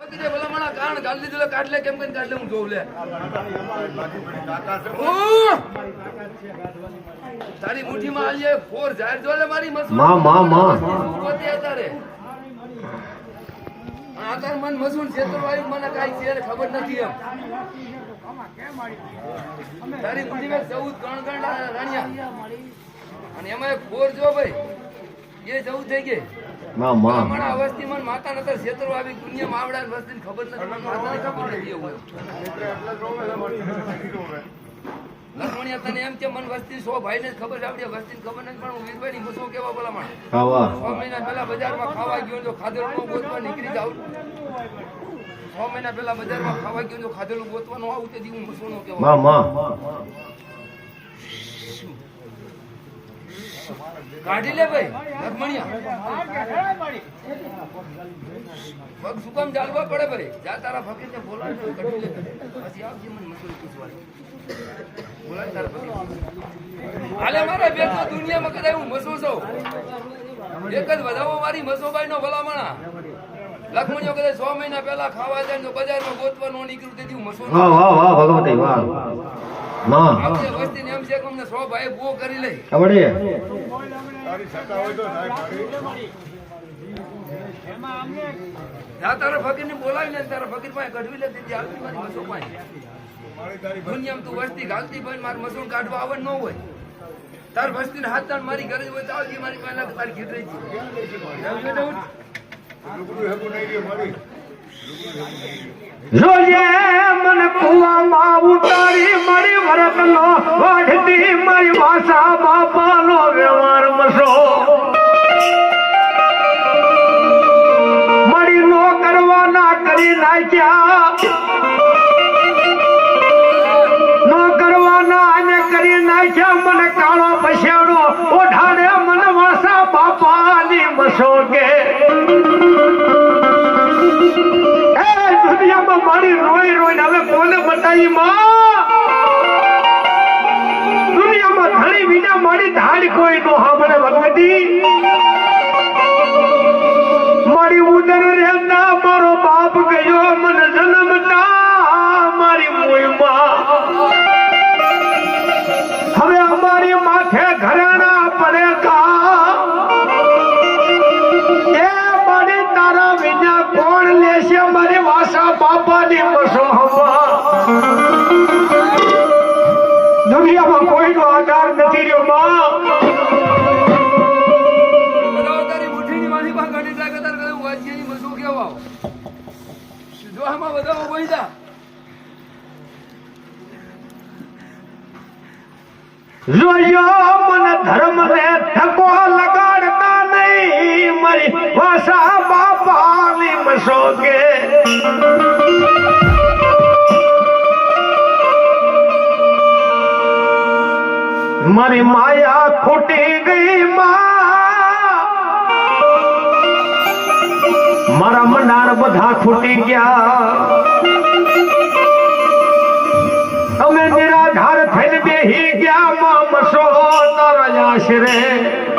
કીધે ભલા માણા કાઢ લે, કેમ કરીને કાઢ લે હું જોઉં લે. તારી મુઠ્ઠીમાં આલીએ ફોર ઝાડ જો લે મારી મસૂર. માં, માં, માં. પોતે અત્યારે આ મન મસૂર છેતરવાયું મને કાંઈ છે ખબર નથી એમ. તારી મુઠ્ઠીમાં ચૌદ ગણ ગણ રાણિયા. અને એમાં ફોર જો ભાઈ. એ ચૌદ થઈ ગઈ. માં. માં માતા નતર આવી ખબર નથી. લખમણિયા તને એમ કે મને વસ્તી સો ભાઈને જ ખબર આવડી વસ્તીને ખબર નથી પણ હું વીરભાઈની મસો કેવા બોલા ખાવા. છ મહિના પેલા બજારમાં ખાવા ગયો જો ખાધેલું ગોતવા નીકળી જાઉં. છ મહિના પહેલા બજારમાં ખાવા ગયો તો ખાધેલું ગોતવાનું આવું તે દી હું મસો નો કેવા માં માં. કાઢી લે ભાઈ પગ શું કામ ચાલવા પડે ભાઈ. જા તારા ફકીરને બોલાય ને કાઢી લે. પછી આવજે મને મસૂરી પૂછવાની બોલાય તારા ફકીર હાલે મારા બે તો દુનિયામાં કદાચ હું મસો છું. એક જ વધાવો મારી મસોબાઈ નો ભલામણા. લખમણીઓ કદાચ સો મહિના પહેલા ખાવા જાય તો બજારમાં ગોતવાનું નીકળ્યું તેથી હું મસો વાહ વાહ વાહ, ભગવતી, વાહ. માં આવશે વસ્તીને એમ છે કે અમને સો ભાઈ બહુ કરી લઈ. કબડ્ડી જા તારા તારા ફકીર પાસે કઢવી લે તેથી આવતી મારી મસો પાસે. દુનિયામાં તું વસ્તી ઘાલતી ભાઈ મારે મસૂર કાઢવા આવે ન હોય. તાર વસ્તીને હાથ તાણ મારી ઘરે હોય તો આવજી મારી પહેલા તારી ઘેર રહી છે. રોજે મન કુવામાં ઉતારી મારી વરતનો વાઢતી મારી ભાષા બાપાનો વ્યવહાર મસો મારી નો કરવાના કરી નાખ્યા. નો કરવાના અને કરી નાખ્યા. મને કાળો પછાડો ઓઢાડે મન વાસા બાપાની મારી રોઈ રોઈ હવે કોને બતાવી, માં? વિના મારી ધાડ કોઈ નો સાંભળે ભગવતી. મારી ઉદર રહેતા મારો બાપ ગયો, મને જન્મતા મારી મોયમાં હવે અમારી માથે ઘરેણા પડે કા એ મારી તારા વિના કોણ લેશે? મારી વાસા બાપાની મસો હવા દુનિયામાં કોઈનો આધાર નથી રહ્યો માં. જોયો મને ધર્મ ને ધકો લગાડતા નહીં મારી વાસા બાપાની મસો કે મારી માયા ખોટી ગઈ મારા મંડાર બધા ખૂટી ગયા. અમે નિરાધાર થઈને બેહી ગયા માં મસો તારા આશરે રાણીએ